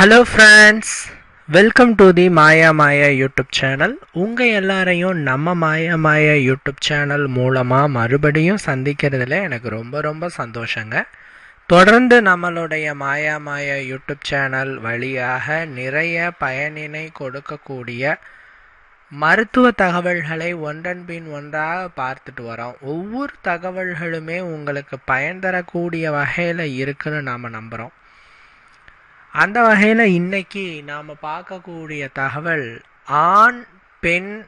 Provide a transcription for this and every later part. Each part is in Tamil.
Hello friends welcome to the Maya Maya YouTube channel உங்கள் எல்லாரையும் நம்ம மாயா மாயா யூடியூப் சேனல் மூலமாக மறுபடியும் சந்திக்கிறதுல எனக்கு ரொம்ப ரொம்ப சந்தோஷங்க. தொடர்ந்து நம்மளுடைய மாயா மாயா யூடியூப் சேனல் வழியாக நிறைய பயனினை கொடுக்கக்கூடிய மருத்துவ தகவல்களை ஒன்றன் பின் ஒன்றாக பார்த்துட்டு வரோம். ஒவ்வொரு தகவல்களுமே உங்களுக்கு பயன் தரக்கூடிய வகையில் இருக்குன்னு நாம் நம்புகிறோம் அந்த வகையில் இன்னைக்கு நாம் பார்க்கக்கூடிய தகவல் ஆண் பெண்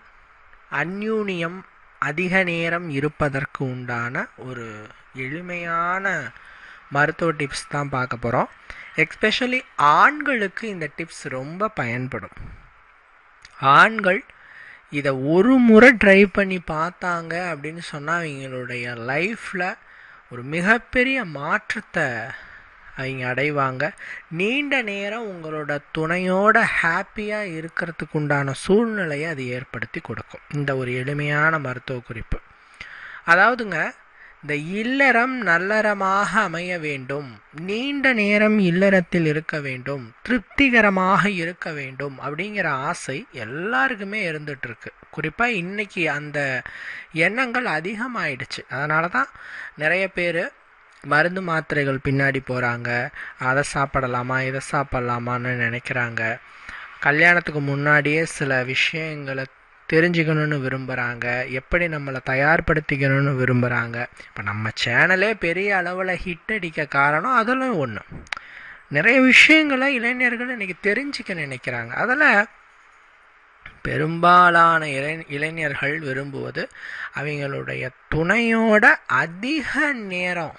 அந்யூனியம் அதிக நேரம் இருப்பதற்கு உண்டான ஒரு எளிமையான மருத்துவ டிப்ஸ் தான் பார்க்க போகிறோம் எக்ஸ்பெஷலி ஆண்களுக்கு இந்த டிப்ஸ் ரொம்ப பயன்படும். ஆண்கள் இதை ஒரு முறை ட்ரை பண்ணி பார்த்தாங்க அப்படின்னு சொன்னால் அவங்களுடைய லைஃப்பில் ஒரு மிகப்பெரிய மாற்றத்தை அவங்க அடைவாங்க. நீண்ட நேரம் உங்களோட துணையோட ஹாப்பியாக இருக்கிறதுக்கு உண்டான சூழ்நிலையை அது ஏற்படுத்தி கொடுக்கும். இந்த ஒரு எளிமையான மருத்துவ குறிப்பு. அதாவதுங்க இந்த இல்லறம் நல்லறமாக அமைய வேண்டும் நீண்ட நேரம் இல்லறத்தில் இருக்க வேண்டும் திருப்திகரமாக இருக்க வேண்டும் அப்படிங்கிற ஆசை எல்லாருக்குமே இருந்துகிட்ருக்கு குறிப்பாக இன்றைக்கி அந்த எண்ணங்கள் அதிகமாயிடுச்சு. அதனால தான் நிறைய பேர் மருந்து மாத்திரைகள் பின்னாடி போகிறாங்க அதை சாப்பிடலாமா இதை சாப்பிட்லாமான்னு நினைக்கிறாங்க. கல்யாணத்துக்கு முன்னாடியே சில விஷயங்களை தெரிஞ்சுக்கணும்னு விரும்புகிறாங்க எப்படி நம்மளை தயார்படுத்திக்கணும்னு விரும்புகிறாங்க இப்போ நம்ம சேனலே பெரிய அளவில் ஹிட் அடிக்க காரணம் அதெல்லாம் ஒன்று நிறைய விஷயங்களை இளைஞர்கள் இன்றைக்கி தெரிஞ்சிக்க நினைக்கிறாங்க. அதில் பெரும்பாலான இளை இளைஞர்கள் விரும்புவது அவங்களுடைய துணையோட அதிக நேரம்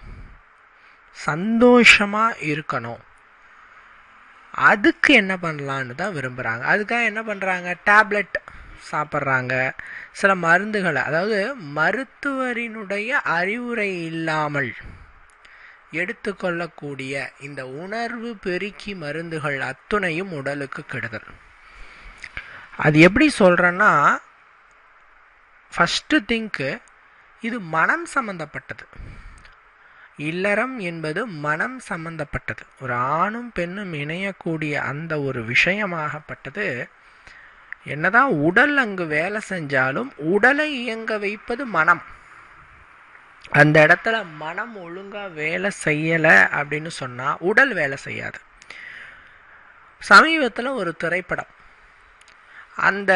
சந்தோஷமாக இருக்கணும். அதுக்கு என்ன பண்ணலான்னு தான் விரும்புகிறாங்க அதுக்காக என்ன பண்ணுறாங்க டேப்லெட் சாப்பிட்றாங்க. சில மருந்துகளை அதாவது மருத்துவரினுடைய அறிவுரை இல்லாமல் எடுத்துக்கொள்ளக்கூடிய இந்த உணர்வு பெருக்கி மருந்துகள் அத்துணையும் உடலுக்கு கெடுதல். அது எப்படி சொல்கிறேன்னா ஃபஸ்ட்டு திங்க்கு இது மனம் சம்மந்தப்பட்டது இல்லறம் என்பது மனம் சம்பந்தப்பட்டது. ஒரு ஆணும் பெண்ணும் இணையக்கூடிய அந்த ஒரு விஷயமாகப்பட்டது. என்னதான் உடல் அங்கு வேலை செஞ்சாலும் உடலை இயங்க வைப்பது மனம். அந்த இடத்துல மனம் ஒழுங்காக வேலை செய்யலை அப்படின்னு சொன்னால் உடல் வேலை செய்யாது. சமீபத்தில் ஒரு திரைப்படம். அந்த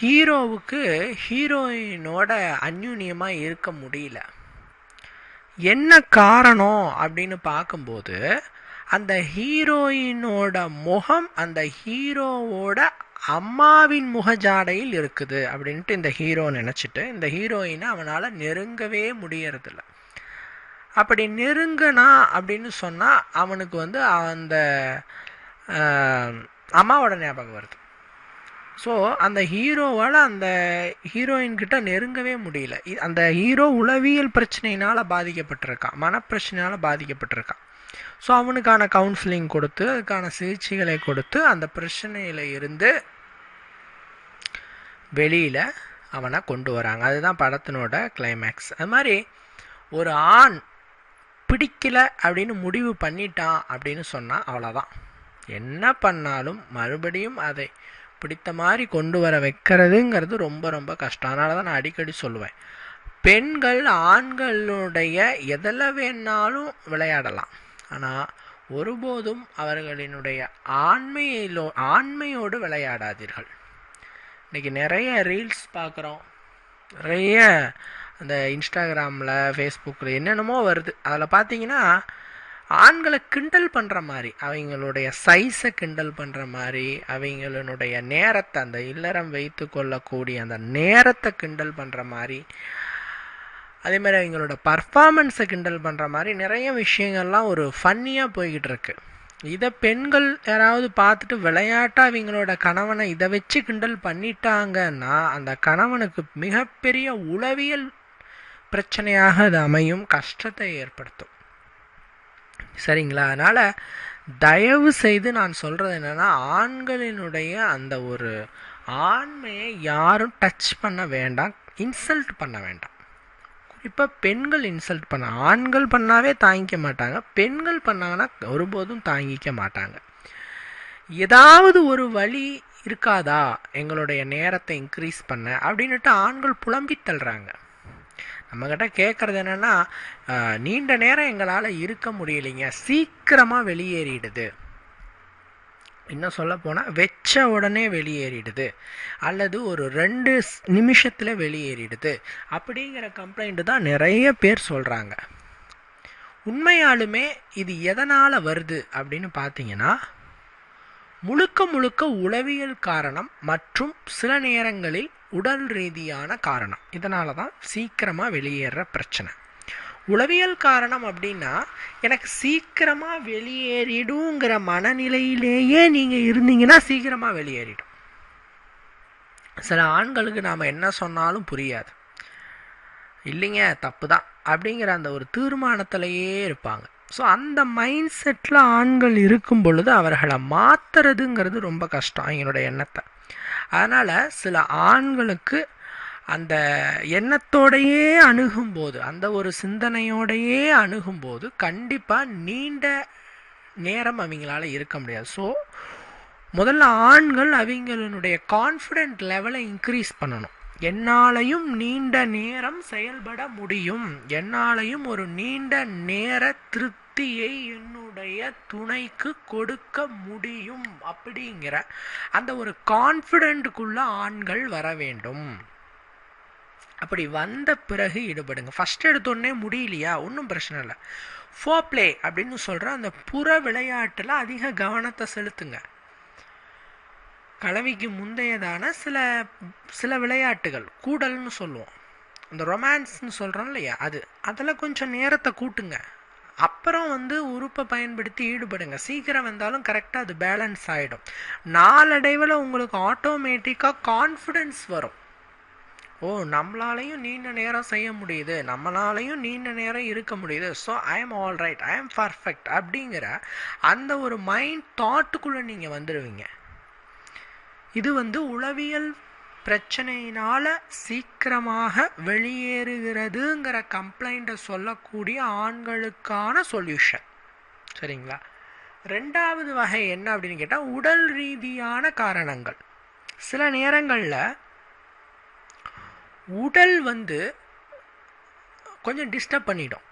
ஹீரோவுக்கு ஹீரோயினோட அந்யூன்யமாக இருக்க முடியல. என்ன காரணம் அப்படின்னு பார்க்கும்போது அந்த ஹீரோயினோட முகம் அந்த ஹீரோவோட அம்மாவின் முகஜாடையில் இருக்குது அப்படின்ட்டு இந்த ஹீரோ நினச்சிட்டு இந்த ஹீரோயினை அவனால் நெருங்கவே முடியறதில்ல. அப்படி நெருங்கினா அப்படின்னு சொன்னால் அவனுக்கு வந்து அந்த அம்மாவோட ஞாபகம் வருது. ஸோ அந்த ஹீரோவால் அந்த ஹீரோயின்கிட்ட நெருங்கவே முடியல. அந்த ஹீரோ உளவியல் பிரச்சனையினால் பாதிக்கப்பட்டிருக்கான் மனப்பிரச்சனையால் பாதிக்கப்பட்டிருக்கான் ஸோ அவனுக்கான கவுன்சிலிங் கொடுத்து அதுக்கான சிகிச்சைகளை கொடுத்து அந்த பிரச்சனையில் இருந்து வெளியில் அவனை கொண்டு வராங்க. அதுதான் படத்தினோட கிளைமேக்ஸ் அது மாதிரி ஒரு ஆண் பிடிக்கல அப்படின்னு முடிவு பண்ணிட்டான் அப்படின்னு சொன்னால் அவ்வளோதான் என்ன பண்ணாலும் மறுபடியும் அதை பிடித்த மாதிரி கொண்டு வர வைக்கிறதுங்கிறது ரொம்ப ரொம்ப கஷ்டம். அதனால தான் நான் அடிக்கடி சொல்லுவேன். பெண்கள் ஆண்களுடைய எதில் வேணாலும் விளையாடலாம். ஆனால் ஒருபோதும் அவர்களினுடைய ஆண்மையிலோ ஆண்மையோடு விளையாடாதீர்கள். இன்றைக்கி நிறைய ரீல்ஸ் பார்க்குறோம் நிறைய அந்த இன்ஸ்டாகிராமில் ஃபேஸ்புக்கில் என்னென்னமோ வருது. அதில் பார்த்தீங்கன்னா ஆண்களை கிண்டல் பண்ணுற மாதிரி அவங்களுடைய சைஸை கிண்டல் பண்ணுற மாதிரி அவங்களுடைய நேரத்தை அந்த இல்லறம் வைத்து கொள்ளக்கூடிய அந்த நேரத்தை கிண்டல் பண்ணுற மாதிரி அதே மாதிரி அவங்களோட பர்ஃபார்மன்ஸை கிண்டல் பண்ணுற மாதிரி நிறைய விஷயங்கள்லாம் ஒரு ஃபன்னியாக போய்கிட்டு இருக்கு. இதை பெண்கள் யாராவது பார்த்துட்டு விளையாட்டாக அவங்களோட கணவனை இதை வச்சு கிண்டல் பண்ணிட்டாங்கன்னா அந்த கணவனுக்கு மிகப்பெரிய உளவியல் பிரச்சனையாக அது அமையும் கஷ்டத்தை ஏற்படுத்தும். சரிங்களா? அதனால் தயவு செய்து நான் சொல்கிறது என்னென்னா ஆண்களினுடைய அந்த ஒரு ஆண்மையை யாரும் டச் பண்ண வேண்டாம் இன்சல்ட் பண்ண வேண்டாம். இப்போ பெண்கள் இன்சல்ட் பண்ண ஆண்கள் பண்ணாவே தாங்கிக்க மாட்டாங்க. பெண்கள் பண்ணாங்கன்னா ஒருபோதும் தாங்கிக்க மாட்டாங்க. ஏதாவது ஒரு வழி இருக்காதா? எங்களுடைய நேரத்தை இன்க்ரீஸ் பண்ண அப்படின்னுட்டு ஆண்கள் புலம்பி தள்ளுறாங்க. நம்மக்கிட்ட கேட்குறது என்னென்னா நீண்ட நேரம் எங்களால் இருக்க முடியலைங்க. சீக்கிரமாக வெளியேறிடுது. இன்னும் சொல்ல போனால் வச்ச உடனே வெளியேறிடுது. அல்லது ஒரு ரெண்டு நிமிஷத்தில் வெளியேறிடுது. அப்படிங்கிற கம்ப்ளைண்ட்டு தான் நிறைய பேர் சொல்கிறாங்க உண்மையாலுமே இது எதனால் வருது அப்படின்னு பார்த்தீங்கன்னா முழுக்க முழுக்க உளவியல் காரணம் மற்றும் சில நேரங்களில் உடல் ரீதியான காரணம். இதனால தான் சீக்கிரமாக வெளியேற பிரச்சனை. உளவியல் காரணம் அப்படின்னா எனக்கு சீக்கிரமாக வெளியேறிடுங்கிற மனநிலையிலேயே நீங்கள் இருந்தீங்கன்னா சீக்கிரமாக வெளியேறிடும். சில ஆண்களுக்கு நாம் என்ன சொன்னாலும் புரியாது. இல்லைங்க தப்பு தான் அப்படிங்கிற அந்த ஒரு தீர்மானத்திலேயே இருப்பாங்க. ஸோ அந்த மைண்ட் செட்டில் ஆண்கள் இருக்கும் பொழுது அவர்களை மாற்றுறதுங்கிறது ரொம்ப கஷ்டம். என்னோட எண்ணத்தை. அதனால் சில ஆண்களுக்கு அந்த எண்ணத்தோடையே அணுகும்போது அந்த ஒரு சிந்தனையோடையே அணுகும்போது கண்டிப்பாக நீண்ட நேரம் அவங்களால இருக்க முடியாது. ஸோ முதல்ல ஆண்கள் அவங்களுடைய கான்ஃபிடென்ட் லெவலை இன்க்ரீஸ் பண்ணணும். என்னாலையும் நீண்ட நேரம் செயல்பட முடியும். என்னாலையும் ஒரு நீண்ட நேர சக்தியை என்னுடைய துணைக்கு கொடுக்க முடியும் அப்படிங்கிற அந்த ஒரு கான்ஃபிடென்ட்டுக்குள்ள ஆண்கள் வர வேண்டும். அப்படி வந்த பிறகு ஈடுபடுங்க. ஃபஸ்ட் எடுத்தோடனே முடியலையா? ஒன்றும் பிரச்சனை இல்லை. ஃபோ பிளே அப்படின்னு சொல்கிற அந்த புற விளையாட்டில் அதிக கவனத்தை செலுத்துங்க. கலவிக்கு முந்தையதான சில சில விளையாட்டுகள் கூடல்னு சொல்லுவோம். இந்த ரொமான்ஸ்னு சொல்கிறோம் இல்லையா? அது. அதில் கொஞ்சம் நேரத்தை கூட்டுங்க. அப்புறம் வந்து உறுப்பை பயன்படுத்தி ஈடுபடுங்க. சீக்கிரம் வந்தாலும் கரெக்டாக அது பேலன்ஸ் ஆகிடும் நாளடைவில் உங்களுக்கு ஆட்டோமேட்டிக்காக கான்ஃபிடென்ஸ் வரும். ஓ நம்மளாலையும் நீண்ட நேரம் செய்ய முடியுது. நம்மளாலையும் நீண்ட நேரம் இருக்க முடியுது. So I am all right I am perfect அப்படிங்கிற அந்த ஒரு மைண்ட் தாட்டுக்குள்ளே நீங்கள் வந்துடுவீங்க இது வந்து உளவியல் பிரச்சனையினால சீக்கிரமாக வெளியேறுகிறதுங்கிற கம்ப்ளைண்ட்டை சொல்லக்கூடிய ஆண்களுக்கான சொல்யூஷன் சரிங்களா? ரெண்டாவது வகை என்ன அப்படின்னு கேட்டால் உடல் ரீதியான காரணங்கள். சில நேரங்களில் உடல் வந்து கொஞ்சம் டிஸ்டர்ப் பண்ணிடும்.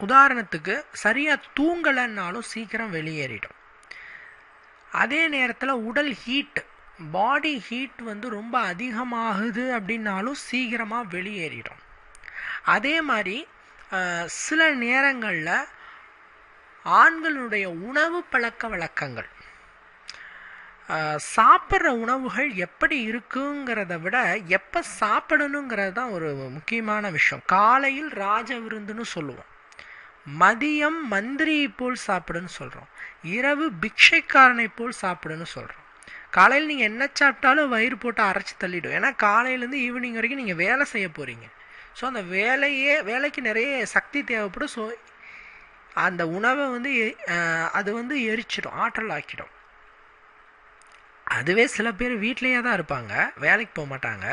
உதாரணத்துக்கு சரியாக தூங்கலைன்னாலும் சீக்கிரம் வெளியேறிடும். அதே நேரத்தில் உடல் ஹீட் பாடி ஹீட் வந்து ரொம்ப அதிகமாகுது அப்படின்னாலும் சீக்கிரமாக வெளியேறிடும். அதே மாதிரி சில நேரங்களில் ஆண்களுடைய உணவு பழக்க வழக்கங்கள் சாப்பிட்ற உணவுகள் எப்படி இருக்குங்கிறத விட எப்போ சாப்பிடணுங்கிறது தான் ஒரு முக்கியமான விஷயம். காலையில் ராஜ விருந்துன்னு சொல்லுவோம். மதியம் மந்திரியை போல் சாப்பிடுன்னு சொல்கிறோம் இரவு பிக்ஷைக்காரனை போல் சாப்பிடுன்னு சொல்கிறோம் காலையில் நீங்கள் என்ன சாப்பிட்டாலும் வயிறு போட்டு அரைச்சி தள்ளிவிடும் ஏன்னா காலையிலேருந்து ஈவினிங் வரைக்கும் நீங்கள் வேலை செய்ய போகிறீங்க ஸோ அந்த வேலையே வேலைக்கு நிறைய சக்தி தேவைப்படும். ஸோ அந்த உணவை வந்து அது வந்து எரிச்சிடும் ஆற்றல் ஆக்கிடும் அதுவே சில பேர் வீட்லேயே தான் இருப்பாங்க வேலைக்கு போக மாட்டாங்க.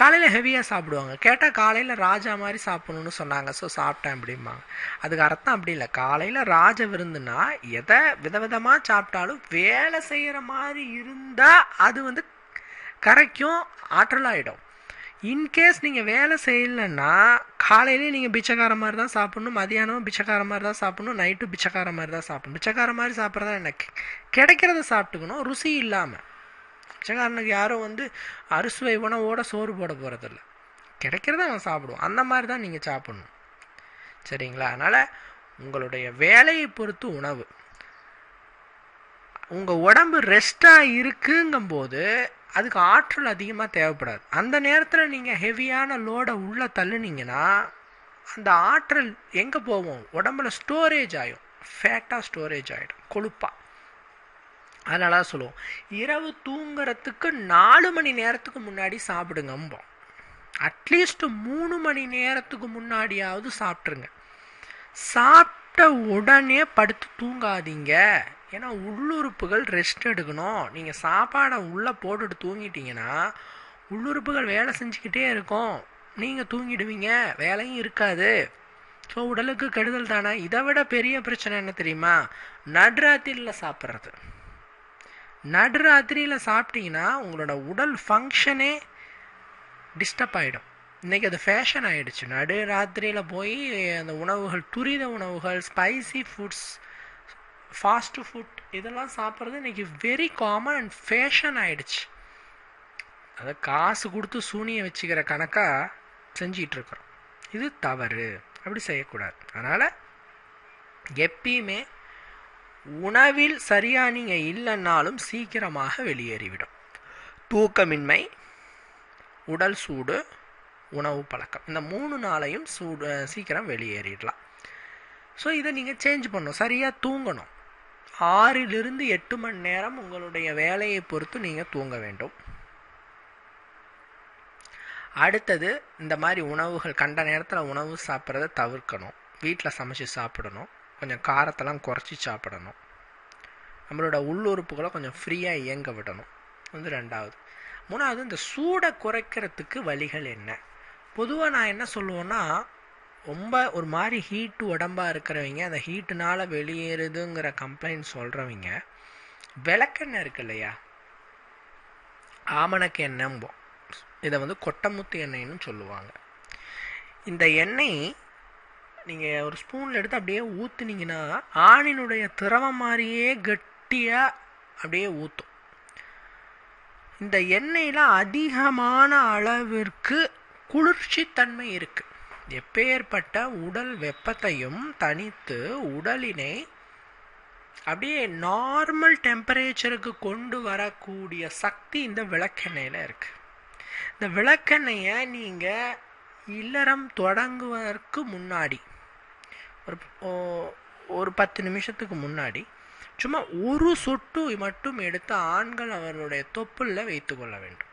காலையில் ஹெவியாக சாப்பிடுவாங்க. கேட்டால் காலையில் ராஜா மாதிரி சாப்பிடணும்னு சொன்னாங்க. ஸோ சாப்பிட்டேன் அப்படிம்பாங்க. அதுக்கு அர்த்தம் அப்படி இல்லை. காலையில் ராஜ விருந்துனா எதை விதவிதமாக சாப்பிட்டாலும் வேலை செய்கிற மாதிரி இருந்தால் அது வந்து கரைக்கும் ஆற்றலாகிடும் இன்கேஸ் நீங்கள் வேலை செய்யலைன்னா காலையிலேயே நீங்கள் பிச்சைக்கார மாதிரி தான் சாப்பிட்ணும் மதியானமும் பிச்சைக்கார மாதிரி தான் சாப்பிட்ணும் நைட்டும் பிச்சைக்கார மாதிரி தான் சாப்பிடணும். பிச்சைக்கார மாதிரி சாப்பிட்றதா எனக்கு கிடைக்கிறத சாப்பிட்டுக்கணும் ருசி இல்லாமல் பிச்சைக்காரனுக்கு யாரும் வந்து அறுசுவை உணவோட சோறு போட போகிறதில்ல கிடைக்கிறத அவன் சாப்பிடுவோம் அந்த மாதிரி தான் நீங்கள் சாப்பிடணும். சரிங்களா? அதனால் உங்களுடைய வேலையை பொறுத்து உணவு. உங்கள் உடம்பு ரெஸ்ட்டாக இருக்குங்கும்போது அதுக்கு ஆற்றல் அதிகமாக தேவைப்படாது. அந்த நேரத்தில் நீங்கள் ஹெவியான லோடை உள்ளே தள்ளுனீங்கன்னா அந்த ஆற்றல் எங்கே போவோம் உடம்புல ஸ்டோரேஜ் ஆகும் ஃபேட்டாக ஸ்டோரேஜ் ஆகிடும் கொழுப்பாக அதனால தான் சொல்லுவோம். இரவு தூங்குறதுக்கு நாலு மணி நேரத்துக்கு முன்னாடி சாப்பிடுங்கம்போம் அட்லீஸ்ட் மூணு மணி நேரத்துக்கு முன்னாடியாவது சாப்பிட்ருங்க சாப்பிட்ட உடனே படுத்து தூங்காதீங்க. ஏன்னா உள்ளுறுப்புகள் ரெஸ்ட் எடுக்கணும். நீங்கள் சாப்பாடை உள்ளே போட்டுட்டு தூங்கிட்டீங்கன்னா உள்ளுறுப்புகள் வேலை செஞ்சுக்கிட்டே இருக்கும். நீங்கள் தூங்கிடுவீங்க. வேலையும் இருக்காது. ஸோ உடலுக்கு கெடுதல் தானே? இதை விட பெரிய பிரச்சனை என்ன தெரியுமா? நடுராத்திரியில் சாப்பிட்றது. நடுராத்திரியில் சாப்பிட்டீங்கன்னா உங்களோட உடல் ஃபங்க்ஷனே டிஸ்டர்ப் ஆகிடும் இன்றைக்கி அது ஃபேஷன் ஆகிடுச்சு நடு ராத்திரியில் போய் அந்த உணவுகள் துரித உணவுகள் ஸ்பைசி ஃபுட்ஸ் ஃபாஸ்ட்டு ஃபுட் இதெல்லாம் சாப்பிட்றது இன்றைக்கி வெரி காமன் அண்ட் ஃபேஷன் ஆகிடுச்சு அதை காசு கொடுத்து சூனியை வச்சுக்கிற கணக்காக செஞ்சிகிட்ருக்குறோம் இது தவறு. அப்படி செய்யக்கூடாது. அதனால் எப்பயுமே உணவில் சரியாக நீங்கள் இல்லைன்னாலும் சீக்கிரமாக வெளியேறிவிடும். தூக்கமின்மை உடல் சூடு உணவு பழக்கம். இந்த மூணு நாளையும் சூடு சீக்கிரம் வெளியேறிடலாம். ஸோ இதை நீங்கள் சேஞ்ச் பண்ணணும். சரியாக தூங்கணும். ஆறிலிருந்து எட்டு மணி நேரம் உங்களுடைய வேலையை பொறுத்து நீங்கள் தூங்க வேண்டும். அடுத்தது இந்த மாதிரி உணவுகள் கண்ட நேரத்தில் உணவு சாப்பிட்றத தவிர்க்கணும். வீட்டில் சமைச்சு சாப்பிடணும். கொஞ்சம் காரத்தெல்லாம் குறைச்சி சாப்பிடணும். நம்மளோட உள்ளுறுப்புகளை கொஞ்சம் ஃப்ரீயாக இயங்க விடணும். வந்து ரெண்டாவது. மூணாவது இந்த சூடை குறைக்கிறதுக்கு வழிகள் என்ன? பொதுவாக நான் என்ன சொல்லுவேன்னா ரொம்ப ஒரு மாதிரி ஹீட்டு உடம்பாக இருக்கிறவங்க அந்த ஹீட்டுனால் வெளியேறுதுங்கிற கம்ப்ளைண்ட் சொல்கிறவங்க விளக்கெண்ணெய் இருக்கு இல்லையா? ஆமணக்கு எண்ணெம்போம் இதை வந்து கொட்டமுத்து எண்ணெய்னு சொல்லுவாங்க. இந்த எண்ணெய் நீங்கள் ஒரு ஸ்பூனில் எடுத்து அப்படியே ஊற்றுனீங்கன்னா ஆணினுடைய திரவம் மாதிரியே கட்டியாக அப்படியே ஊற்றும் இந்த எண்ணெயில் அதிகமான அளவிற்கு குளிர்ச்சித்தன்மை இருக்குது எப்பேற்பட்ட உடல் வெப்பத்தையும் தனித்து உடலினை அப்படியே நார்மல் டெம்பரேச்சருக்கு கொண்டு வரக்கூடிய சக்தி இந்த விளக்கெண்ணெயில் இருக்குது இந்த விளக்கெண்ணெயை நீங்கள் இல்லறம் தொடங்குவதற்கு முன்னாடி ஒரு ஒரு பத்து நிமிஷத்துக்கு முன்னாடி சும்மா ஒரு சொட்டு மட்டும் எடுத்து ஆண்கள் அவர்களுடைய தொப்புளில் வைத்து கொள்ள வேண்டும்.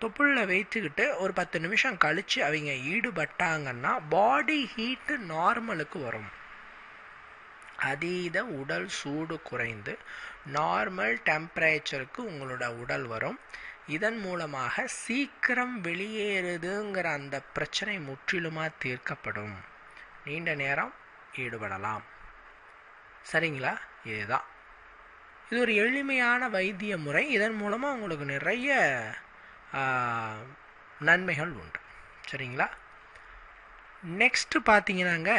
தொப்புளில் வைத்துக்கிட்டு ஒரு பத்து நிமிஷம் கழித்து அவங்க ஈடுபட்டாங்கன்னா பாடி ஹீட்டு நார்மலுக்கு வரும். அதீத உடல் சூடு குறைந்து நார்மல் டெம்பரேச்சருக்கு உங்களோட உடல் வரும். இதன் மூலமாக சீக்கிரம் வெளியேறுதுங்கிற அந்த பிரச்சனை முற்றிலுமாக தீர்க்கப்படும். நீண்ட நேரம் ஈடுபடலாம் சரிங்களா? இதுதான். இது ஒரு எளிமையான வைத்திய முறை. இதன் மூலமாக உங்களுக்கு நிறைய நன்மைகள் உண்டு. சரிங்களா? நெக்ஸ்ட்டு பார்த்தீங்கன்னாங்க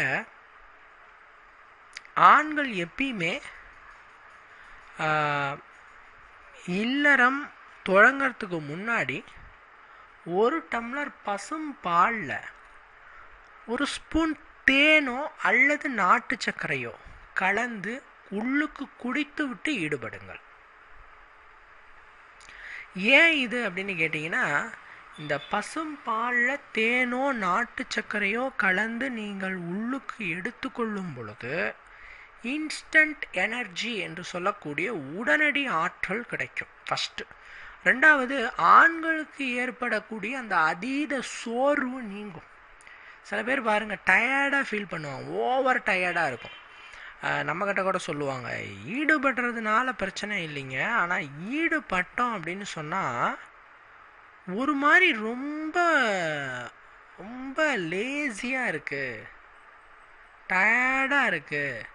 ஆண்கள் எப்பயுமே இல்லறம் தொடங்கிறதுக்கு முன்னாடி ஒரு டம்ளர் பசும் பாலில் ஒரு ஸ்பூன் தேனோ அல்லது நாட்டு சர்க்கரையோ கலந்து உள்ளுக்கு குடித்து விட்டு ஈடுபடுங்கள். ஏன் இது அப்படின்னு கேட்டிங்கன்னா இந்த பசும் பாலில் தேனோ நாட்டு சர்க்கரையோ கலந்து நீங்கள் உள்ளுக்கு எடுத்துக்கொள்ளும் பொழுது இன்ஸ்டன்ட் எனர்ஜி என்று சொல்லக்கூடிய உடனடி ஆற்றல் கிடைக்கும். ஃபஸ்ட்டு ரெண்டாவது ஆண்களுக்கு ஏற்படக்கூடிய அந்த அதீத சோர்வு நீங்கும். சில பேர் பாருங்கள் டயர்டாக ஃபீல் பண்ணுவாங்க. ஓவர் டயர்டாக இருக்கும். நம்மக்கிட்ட கூட சொல்லுவாங்க ஈடுபடுறதுனால பிரச்சனை இல்லைங்க ஆனால் ஈடுபட்டோம் அப்படின்னு சொன்னால் ஒரு மாதிரி ரொம்ப ரொம்ப லேசியாக இருக்குது டயர்டாக இருக்குது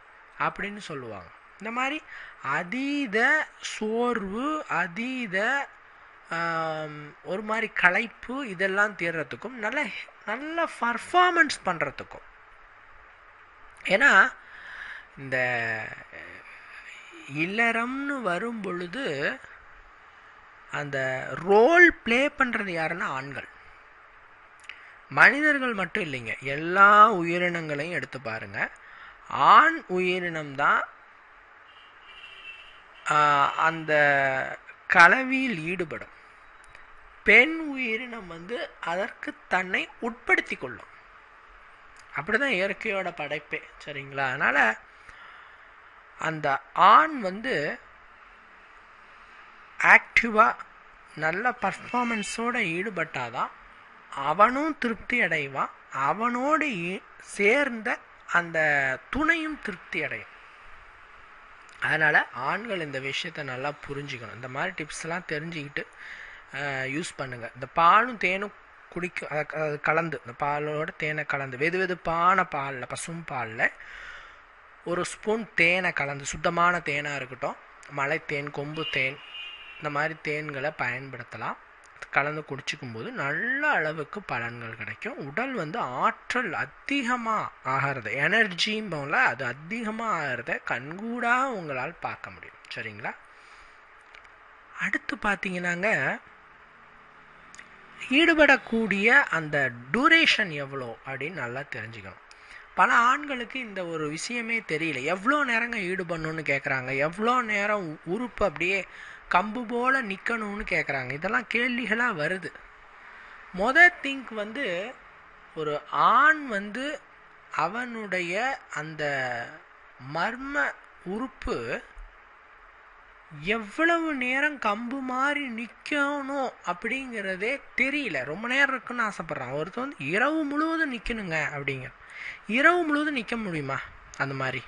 அப்படின்னு சொல்லுவாங்க. இந்த மாதிரி அதீத சோர்வு அதீத ஒரு மாதிரி களைப்பு இதெல்லாம் தீர்றதுக்கும் நல்ல நல்ல பர்ஃபார்மன்ஸ் பண்ணுறதுக்கும் ஏன்னா இந்த இல்லறம்னு வரும் பொழுது அந்த ரோல் ப்ளே பண்ணுறது யாருன்னா ஆண்கள். மனிதர்கள் மட்டும் இல்லைங்க. எல்லா உயிரினங்களையும் எடுத்து பாருங்க. ஆண் உயிரினம் தான் அந்த கலவியில் ஈடுபடும். பெண் உயிரினம் வந்து அதற்கு தன்னை உட்படுத்தி கொள்ளும் அப்படிதான் இயற்கையோட படைப்பே சரிங்களா? அதனால் அந்த ஆண் வந்து ஆக்டிவாக நல்ல பர்ஃபார்மன்ஸோடு ஈடுபட்டாதான் அவனும் திருப்தி அடைவான். அவனோடு சேர்ந்த அந்த துணையும் திருப்தி அடையும். அதனால் ஆண்கள் இந்த விஷயத்தை நல்லா புரிஞ்சுக்கணும். இந்த மாதிரி டிப்ஸ்லாம் தெரிஞ்சுக்கிட்டு யூஸ் பண்ணுங்கள் இந்த பாலும் தேனும் குடிக்கும் அது கலந்து இந்த பாலோட தேனை கலந்து வெது வெதுப்பான பாலில் பசும் பாலில் ஒரு ஸ்பூன் தேனை கலந்து சுத்தமான தேனாக இருக்கட்டும் மலை தேன் கொம்பு தேன் இந்த மாதிரி தேன்களை பயன்படுத்தலாம். கலந்து குடிச்சிக்கும் போது நல்ல அளவுக்கு பலன்கள் கிடைக்கும். உடல் வந்து ஆற்றல் அதிகமாக ஆகிறது எனர்ஜிம்போல அது அதிகமாக ஆகிறத கண்கூடாக உங்களால் பார்க்க முடியும். சரிங்களா? அடுத்து பார்த்தீங்கன்னாங்க ஈடுபடக்கூடிய அந்த டூரேஷன் எவ்வளோ அப்படின்னு நல்லா தெரிஞ்சுக்கணும். பல ஆண்களுக்கு இந்த ஒரு விஷயமே தெரியல. எவ்வளோ நேரங்க ஈடுபடணும்னு கேட்குறாங்க எவ்வளோ நேரம் உறுப்பு அப்படியே கம்பு போல் நிற்கணும்னு கேட்குறாங்க இதெல்லாம் கேள்விகளாக வருது. மொத திங்க் வந்து ஒரு ஆண் வந்து அவனுடைய அந்த மர்ம உறுப்பு எவ்வளவு நேரம் கம்பு மாதிரி நிற்கணும் அப்படிங்கிறதே தெரியல. ரொம்ப நேரம் இருக்குன்னு ஆசைப்பட்றான். ஒருத்தர் வந்து இரவு முழுவதும் நிற்கணுங்க அப்படிங்க. இரவு முழுவதும் நிற்க முடியுமா? அந்த மாதிரி.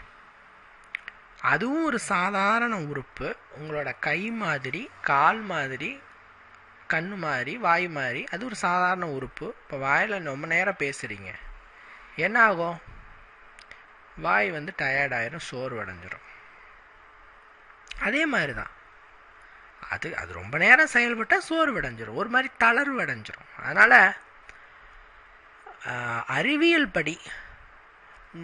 அதுவும் ஒரு சாதாரண உறுப்பு. உங்களோட கை மாதிரி கால் மாதிரி கண் மாதிரி வாய் மாதிரி அது ஒரு சாதாரண உறுப்பு. இப்போ வாயில் ரொம்ப நேரம் பேசுகிறீங்க என்ன ஆகும்? வாய் வந்து டயர்டாயிரும் சோர்வடைஞ்சிரும். அதே மாதிரி தான் அது அது ரொம்ப நேரம் செயல்பட்டால் சோர்வடைஞ்சிரும். ஒரு மாதிரி தளர்வு அடைஞ்சிரும் அதனால் அறிவியல் படி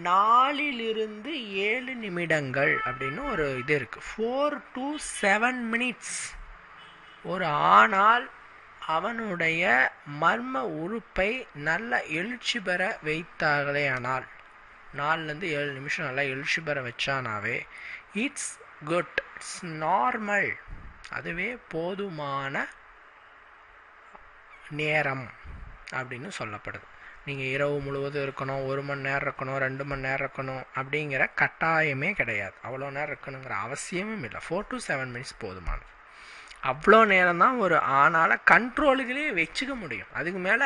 நாலிலிருந்து ஏழு நிமிடங்கள் அப்படின்னு ஒரு இது இருக்குது ஃபோர் டு செவன் மினிட்ஸ் ஒரு ஆனால் அவனுடைய மர்ம உறுப்பை நல்ல எழுச்சி பெற வைத்தார்களே ஆனால். நாலுலேருந்து ஏழு நிமிஷம் நல்லா எழுச்சி பெற வச்சானாவே இட்ஸ் குட் தட்ஸ் நார்மல் அதுவே போதுமான நேரம் அப்படின்னு சொல்லப்படுது. நீங்கள் இரவு முழுவதும் இருக்கணும் ஒரு மணி நேரம் இருக்கணும் ரெண்டு மணி நேரம் இருக்கணும் அப்படிங்கிற கட்டாயமே கிடையாது. அவ்வளோ நேரம் இருக்கணுங்கிற அவசியமும் இல்லை. ஃபோர் டு செவன் மினிட்ஸ் போதுமானது. அவ்வளோ நேரம் தான் ஒரு ஆணால் கண்ட்ரோலுகளே வச்சுக்க முடியும். அதுக்கு மேலே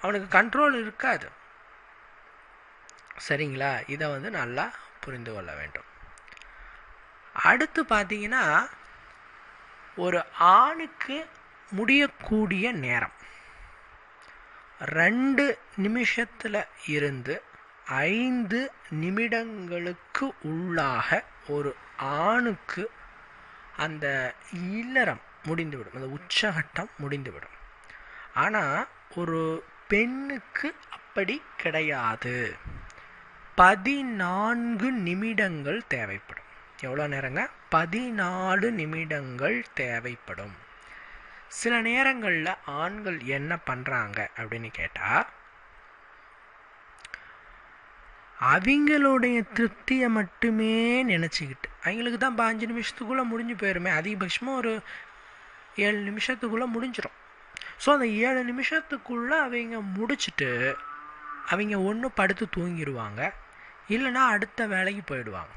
அவனுக்கு கண்ட்ரோல் இருக்காது. சரிங்களா? இதை வந்து நல்லா புரிந்து கொள்ள வேண்டும். அடுத்து பார்த்தீங்கன்னா ஒரு ஆணுக்கு முடியக்கூடிய நேரம். ரெண்டு நிமிஷத்தில் இருந்து ஐந்து நிமிடங்களுக்கு உள்ளாக ஒரு ஆணுக்கு அந்த இல்லறம் முடிந்துவிடும். அந்த உச்சகட்டம் முடிந்துவிடும். ஆனால் ஒரு பெண்ணுக்கு அப்படி கிடையாது. பதினான்கு நிமிடங்கள் தேவைப்படும். எவ்வளோ நேரங்க? பதினாலு நிமிடங்கள் தேவைப்படும். சில நேரங்களில் ஆண்கள் என்ன பண்ணுறாங்க அப்படின்னு கேட்டால் அவங்களுடைய திருப்தியை மட்டுமே நினச்சிக்கிட்டு அவங்களுக்கு தான் பாஞ்சு நிமிஷத்துக்குள்ளே முடிஞ்சு போயிருமே. அதிகபட்சமாக ஒரு ஏழு நிமிஷத்துக்குள்ளே முடிஞ்சிடும் ஸோ அந்த ஏழு நிமிஷத்துக்குள்ளே அவங்க முடிச்சுட்டு அவங்க ஒன்று படுத்து தூங்கிடுவாங்க. இல்லைன்னா அடுத்த வேலைக்கு போயிடுவாங்க.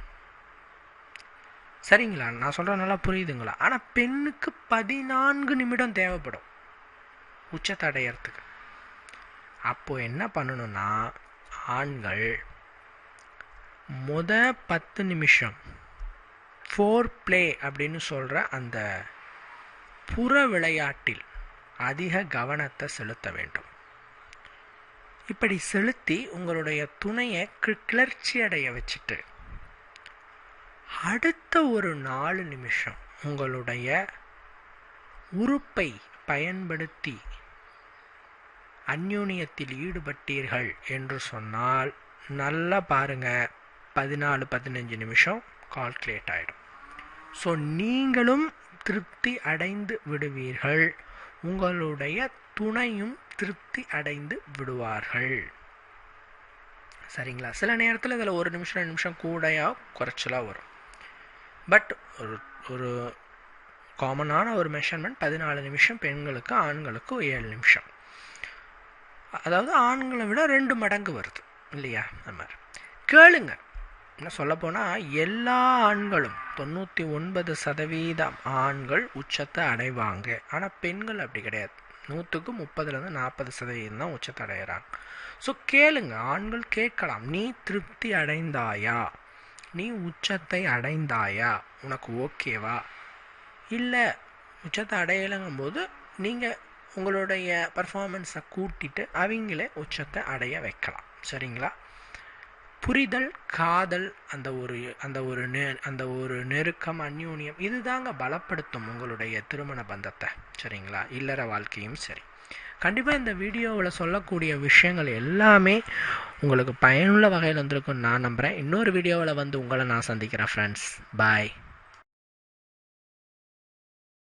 சரிங்களா? நான் சொல்கிறேன் நல்லா புரியுதுங்களா? ஆனால் பெண்ணுக்கு பதினான்கு நிமிடம் தேவைப்படும். உச்சத்தை அடையிறதுக்கு அப்போது என்ன பண்ணணும்னா ஆண்கள் முத பத்து நிமிஷம் ஃபோர் ப்ளே அப்படின்னு சொல்கிற அந்த புற விளையாட்டில் அதிக கவனத்தை செலுத்த வேண்டும். இப்படி செலுத்தி உங்களுடைய துணையை கிளர்ச்சி அடைய வச்சுட்டு அடுத்த ஒரு நாலு நிமிஷம் உங்களுடைய உறுப்பை பயன்படுத்தி அந்யோனியத்தில் ஈடுபட்டீர்கள் என்று சொன்னால் நல்லா பாருங்க. பதினாலு பதினஞ்சு நிமிஷம் கால்குலேட் ஆகிடும் ஸோ நீங்களும் திருப்தி அடைந்து விடுவீர்கள். உங்களுடைய துணையும் திருப்தி அடைந்து விடுவார்கள். சரிங்களா? சில நேரத்தில் இதில் ஒரு நிமிஷம் ரெண்டு நிமிஷம் கூடையாக குறைச்சலாக வரும். பட் ஒரு ஒரு காமனான ஒரு மெஷர்மெண்ட் பதினாலு நிமிஷம் பெண்களுக்கு ஆண்களுக்கு ஏழு நிமிஷம். அதாவது ஆண்களை விட ரெண்டு மடங்கு வருது. இல்லையா? அந்த மாதிரி. கேளுங்க. என்ன சொல்லப்போனால் எல்லா ஆண்களும் தொண்ணூற்றி ஒன்பது சதவீதம் ஆண்கள் உச்சத்தை அடைவாங்க. ஆனால் பெண்கள் அப்படி கிடையாது. நூற்றுக்கு முப்பதுலேருந்து நாற்பது சதவீதம் தான் உச்சத்தை அடைகிறாங்க ஸோ கேளுங்க. ஆண்கள் கேட்கலாம். நீ திருப்தி அடைந்தாயா? நீ உச்சத்தை அடைந்தாயா? உனக்கு ஓகேவா? இல்லை உச்சத்தை அடையலைங்கும் போது நீங்கள் உங்களுடைய பர்ஃபார்மன்ஸை கூட்டிட்டு அவங்களே உச்சத்தை அடைய வைக்கலாம். சரிங்களா? புரிதல் காதல் அந்த ஒரு அந்த ஒரு நெ அந்த ஒரு நெருக்கம் அந்யூன்யம் இதுதாங்க பலப்படுத்தும் உங்களுடைய திருமண பந்தத்தை. சரிங்களா? இல்லற வாழ்க்கையும் சரி. கண்டிப்பாக இந்த வீடியோவில் சொல்லக்கூடிய விஷயங்கள் எல்லாமே உங்களுக்கு பயனுள்ள வகையில் இருந்திருக்குன்னு நான் நம்புகிறேன் இன்னொரு வீடியோவில் வந்து உங்களை நான் சந்திக்கிறேன் ஃப்ரெண்ட்ஸ் பாய்